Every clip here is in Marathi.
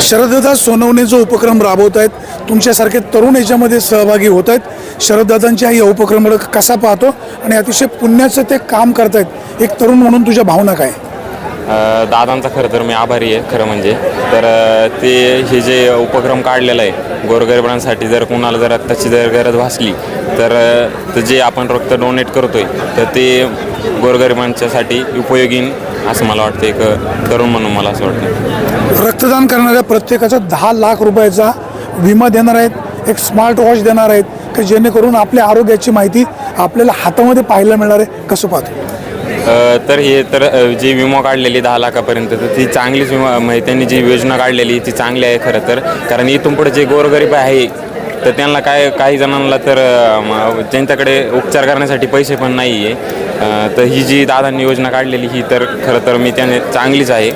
शरददादा सोनवणे जो उपक्रम राबवत आहेत तुमच्यासारखे तरुण याच्यामध्ये सहभागी होत आहेत. शरददादांच्या या उपक्रमाकडे कसा पाहतो? आणि अतिशय पुण्याचं ते काम करतायत एक तरुण म्हणून तुझ्या भावना काय? दादांचा खरं तर मी आभारी आहे खरं म्हणजे. तर ते हे जे उपक्रम काढलेला आहे गोरगरिबांसाठी जर कोणाला जर रक्ताची जर गरज भासली तर तर जे आपण रक्त डोनेट करतोय तर ते गोरगरिबांच्यासाठी उपयोगीन असं मला वाटतं एक तरुण म्हणून मला असं वाटतं. रक्तदान करणाऱ्या प्रत्येकाचा दहा लाख रुपयाचा विमा देणार आहेत एक स्मार्ट वॉच देणार आहेत की जेणेकरून आपल्या आरोग्याची माहिती आपल्याला हातामध्ये पाहायला मिळणार आहे कसं पाहतो? तर हे तर जी विमा काढलेली दहा लाखापर्यंत तर ती चांगलीच विमा म्हणजे त्यांनी जी योजना काढलेली ती चांगली आहे खरं तर. कारण इथून पुढे जे गोरगरीब आहे तर त्यांना काय काही जणांना तर ज्यांच्याकडे त्यांच्याकडे उपचार करण्यासाठी पैसे पण नाही आहे तर ही जी दादांनी योजना काढलेली ही तर खरं तर मी त्याने चांगलीच आहे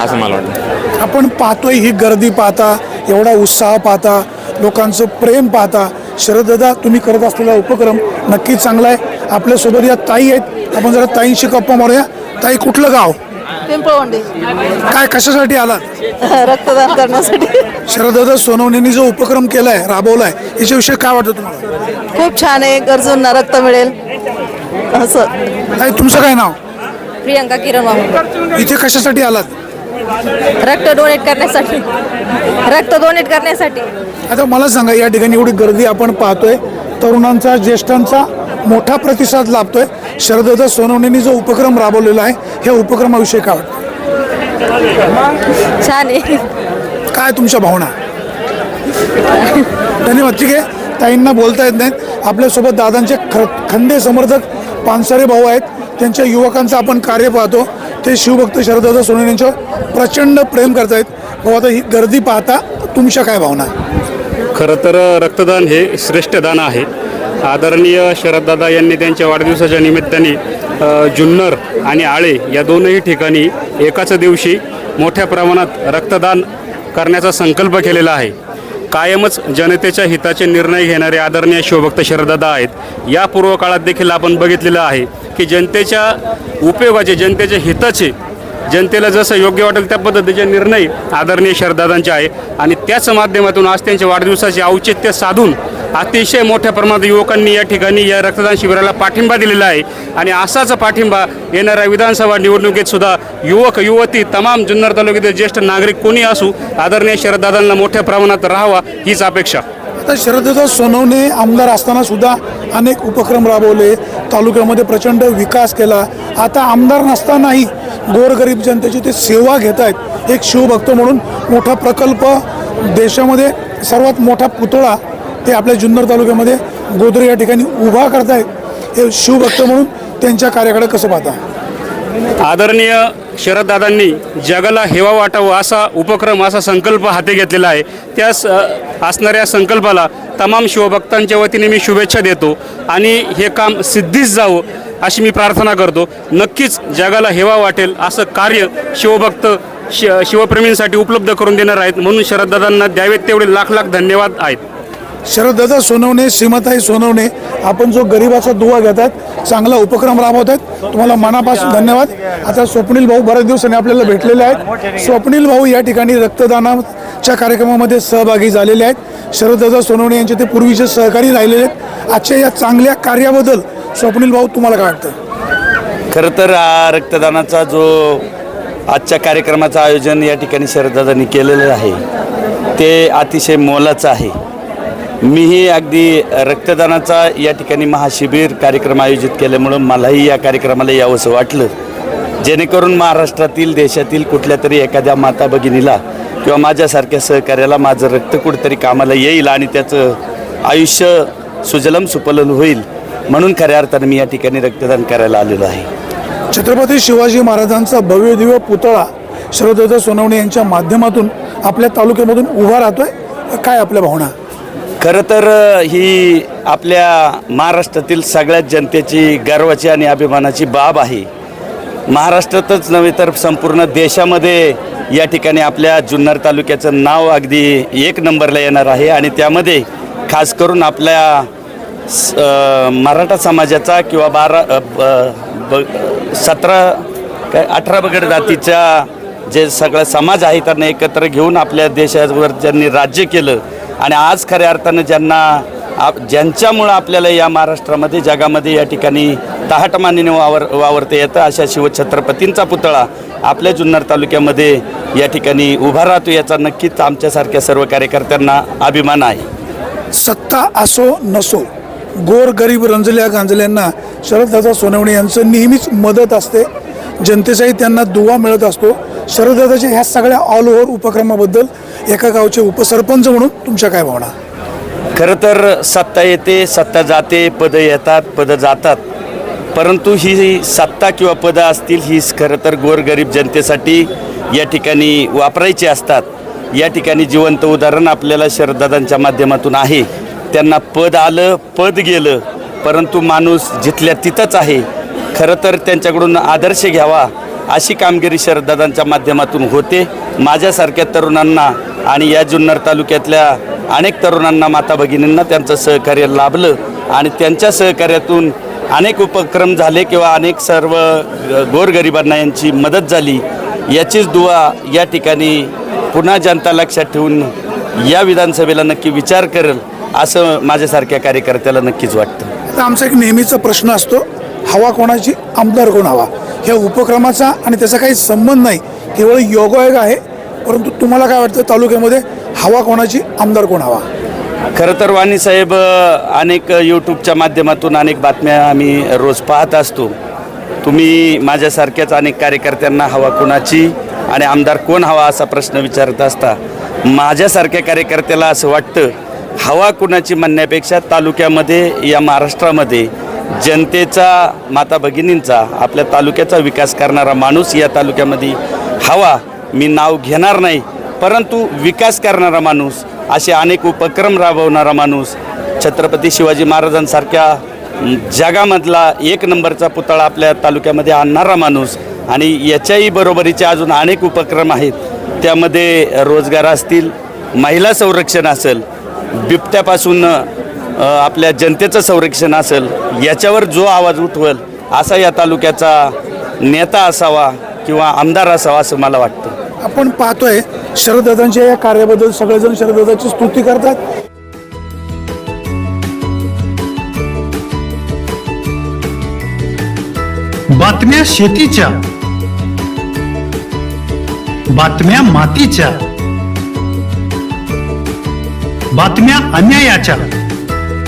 असं मला वाटतं. आपण पाहतोय ही गर्दी पाहता एवढा उत्साह पाहता लोकांचं प्रेम पाहता. शरददा तुम्ही करत असलेला उपक्रम नक्कीच चांगला आहे. आपल्यासोबत या ताई आहेत. आपण जरा ताईंशी गप्पा मारूया. ताई कुठलं गाव? पिंपळवंडी काय कशासाठी आलात? रक्तदान करण्यासाठी. शरददादा सोनवणेंनी जो उपक्रम केलाय राबवलाय याच्याविषयी काय वाटतं तुम्हाला? खूप छान आहे गरजूंना रक्त मिळेल असं. तुमचं काय नाव? प्रियंका किरण इथे कशासाठी आलात? रक्त डोनेट करण्यासाठी. रक्त डोनेट करण्यासाठी. आता मला सांगा या ठिकाणी एवढी गर्दी आपण पाहतोय तरुणांचा ज्येष्ठांचा मोठा प्रतिसाद लाभतोय. शरदत्ता सोनवणेंनी जो उपक्रम राबवलेला आहे ह्या उपक्रमाविषयी काय वाटतं? छान आहे. काय तुमच्या भावना? धन्यवाद ठीक आहे. ताईंना बोलता येत नाहीत. आपल्यासोबत दादांचे ख खंदे समर्थक पानसारे भाऊ आहेत. त्यांच्या युवकांचं आपण कार्य पाहतो. ते शिवभक्त शरदत्ता सोनवणे यांच्यावर प्रचंड प्रेम करतायत. भाऊ आता ही गर्दी पाहता तुमच्या काय भावना? खरं तर रक्तदान हे श्रेष्ठ दान आहे. आदरणीय शरददादा यांनी त्यांच्या वाढदिवसाच्या निमित्ताने जुन्नर आणि आळे या दोनही ठिकाणी एकाच दिवशी मोठ्या प्रमाणात रक्तदान करण्याचा संकल्प केलेला आहे. कायमच जनतेच्या हिताचे निर्णय घेणारे आदरणीय शिवभक्त शरददादा आहेत. या पूर्व काळात देखील आपण बघितलेलं आहे की जनतेच्या उपयोगाचे जनतेच्या हिताचे जनतेला जसं योग्य वाटेल त्या पद्धतीचे निर्णय आदरणीय शरदादांचे आहे. आणि त्याच माध्यमातून आज त्यांच्या वाढदिवसाचे औचित्य साधून अतिशय मोठ्या प्रमाणात युवकांनी या ठिकाणी या रक्तदान शिबिराला पाठिंबा दिलेला आहे. आणि असाच पाठिंबा येणाऱ्या विधानसभा निवडणुकीत सुद्धा युवक युवती तमाम जुन्नर तालुक्यातील ज्येष्ठ नागरिक कोणी असू आदरणीय शरददादांना मोठ्या प्रमाणात राहावा हीच अपेक्षा. आता शरददादा सोनवणे आमदार असताना सुद्धा अनेक उपक्रम राबवले तालुक्यामध्ये प्रचंड विकास केला. आता आमदार नसतानाही गोरगरीब जनतेची ते सेवा घेत आहेत. एक शिवभक्त म्हणून मोठा प्रकल्प देशामध्ये सर्वात मोठा पुतळा ते आपल्या जुन्नर तालुक्यामध्ये गोदरे या ठिकाणी उभा करतायत. हे शिवभक्त म्हणून त्यांच्या कार्याकडे कसं पाहता? आदरणीय शरददादांनी जगाला हेवा वाटावं असा उपक्रम असा संकल्प हाती घेतलेला आहे. त्या स- असणाऱ्या संकल्पाला तमाम शिवभक्तांच्या वतीने मी शुभेच्छा देतो आणि हे काम सिद्धीच जावं अशी मी प्रार्थना करतो. नक्कीच जगाला हेवा वाटेल असं कार्य शिवभक्त शि शिवप्रेमींसाठी उपलब्ध करून देणार आहेत म्हणून शरददादांना द्यावेत तेवढे लाख लाख धन्यवाद आहेत. शरददादा सोनवणे श्रीमताई सोनवणे आपण जो गरिबाचा दुवा घेतात चांगला उपक्रम राबवत आहेत तुम्हाला मनापासून धन्यवाद. आता स्वप्नील भाऊ बऱ्याच दिवसांनी आपल्याला भेटलेले आहेत. स्वप्नील भाऊ या ठिकाणी रक्तदानाच्या कार्यक्रमामध्ये सहभागी झालेले आहेत. शरददादा सोनवणे यांचे ते पूर्वीचे सहकारी राहिलेले आहेत. आजच्या या चांगल्या कार्याबद्दल स्वप्नील भाऊ तुम्हाला काय वाटतं? खरं तर हा रक्तदानाचा जो आजच्या कार्यक्रमाचं आयोजन या ठिकाणी शरददादांनी केलेलं आहे ते अतिशय मोलाचं आहे. मीही अगदी रक्तदानाचा या ठिकाणी महाशिबिर कार्यक्रम आयोजित केल्यामुळं मलाही या कार्यक्रमाला यावंसं वाटलं. जेणेकरून महाराष्ट्रातील देशातील कुठल्या तरी एखाद्या माता भगिनीला किंवा माझ्यासारख्या सहकार्याला माझं रक्त कुठेतरी कामाला येईल आणि त्याचं आयुष्य सुजलम सुपलन होईल म्हणून खऱ्या अर्थानं मी या ठिकाणी रक्तदान करायला आलेलो आहे. छत्रपती शिवाजी महाराजांचा भव्य दिव्य पुतळा शरददादा सोनवणे यांच्या माध्यमातून आपल्या तालुक्यामधून उभा राहतोय. काय आपल्या भावना? खरं तर ही आपल्या महाराष्ट्रातील सगळ्यात जनतेची गर्वाची आणि अभिमानाची बाब आहे. महाराष्ट्रातच नव्हे तर संपूर्ण देशामध्ये या ठिकाणी आपल्या जुन्नर तालुक्याचं नाव अगदी एक नंबरला येणार आहे आणि त्यामध्ये खास करून आपल्या स- मराठा समाजाचा किंवा बारा ब- ब- सतरा काय अठरा बगड जातीच्या जे सगळा समाज आहे त्यांना एकत्र घेऊन आपल्या देशावर ज्यांनी राज्य केलं आणि आज खऱ्या अर्थानं ज्यांना आप ज्यांच्यामुळं आपल्याला या महाराष्ट्रामध्ये जगामध्ये या ठिकाणी तहाटमानीने वावर वावरता येतं अशा शिवछत्रपतींचा पुतळा आपल्या जुन्नर तालुक्यामध्ये या ठिकाणी उभा राहतो याचा नक्कीच आमच्यासारख्या सर्व कार्यकर्त्यांना अभिमान आहे. सत्ता असो नसो गोर गरीब रंजल्या गांजल्यांना शरददादा सोनवणे यांचं नेहमीच मदत असते. जनतेचाही त्यांना दुवा मिळत असतो. शरददादाच्या ह्या सगळ्या ऑल ओव्हर उपक्रमाबद्दल एका गावचे उपसरपंच म्हणून तुमच्या काय भावना? खरं तर सत्ता येते सत्ता जाते पदं येतात पदं जातात. परंतु ही सत्ता किंवा पदं असतील ही खरं तर गोरगरीब जनतेसाठी या ठिकाणी वापरायची असतात. या ठिकाणी जिवंत उदाहरण आपल्याला शरददादांच्या माध्यमातून आहे. त्यांना पद आलं पद गेलं परंतु माणूस जिथल्या तिथंच आहे. खरं तर त्यांच्याकडून आदर्श घ्यावा अशी कामगिरी शरददादांच्या माध्यमातून होते. माझ्यासारख्या तरुणांना आणि या जुन्नर तालुक्यातल्या अनेक तरुणांना माता भगिनींना त्यांचं सहकार्य लाभलं आणि त्यांच्या सहकार्यातून अनेक उपक्रम झाले किंवा अनेक सर्व गोरगरिबांना यांची मदत झाली. याचीच दुवा या ठिकाणी पुन्हा जनता लक्षात ठेवून या विधानसभेला नक्की विचार करेल असं माझ्यासारख्या कार्यकर्त्याला नक्कीच वाटतं. आमचा एक नेहमीचा प्रश्न असतो हवा कोणाची? आमदार कोण हवा? ह्या उपक्रमाचा आणि त्याचा काही संबंध नाही. केवळ योगायोग आहे. परंतु तुम्हाला काय वाटतं तालुक्यामध्ये हवा कोणाची? आमदार कोण हवा? खरं तर वाणी साहेब अनेक यूट्यूबच्या माध्यमातून अनेक बातम्या आम्ही रोज पाहत असतो. तुम्ही माझ्यासारख्याच अनेक कार्यकर्त्यांना हवा कोणाची आणि आमदार कोण हवा असा प्रश्न विचारत असता. माझ्यासारख्या कार्यकर्त्याला असं वाटतं हवा कुणाची म्हणण्यापेक्षा तालुक्यामध्ये या महाराष्ट्रामध्ये जनतेचा माता भगिनींचा आपल्या तालुक्याचा विकास करणारा माणूस या तालुक्यामध्ये हवा. मी नाव घेणार नाही परंतु विकास करणारा माणूस असे अनेक उपक्रम राबवणारा माणूस छत्रपती शिवाजी महाराजांसारख्या जगामधला एक नंबरचा पुतळा आपल्या तालुक्यामध्ये आणणारा माणूस आणि याच्याही बरोबरीचे अजून अनेक उपक्रम आहेत. त्यामध्ये रोजगार असतील महिला संरक्षण असेल बिबट्यापासून आपल्या जनतेचं संरक्षण असेल याच्यावर जो आवाज उठवल असा या तालुक्याचा नेता असावा किंवा आमदार असावा असं मला वाटतं. आपण पाहतोय शरददादांच्या या कार्याबद्दल सगळेजण शरददादाची स्तुती करतात. बातम्या शेतीच्या बातम्या मातीच्या बातम्या अन्यायाच्या.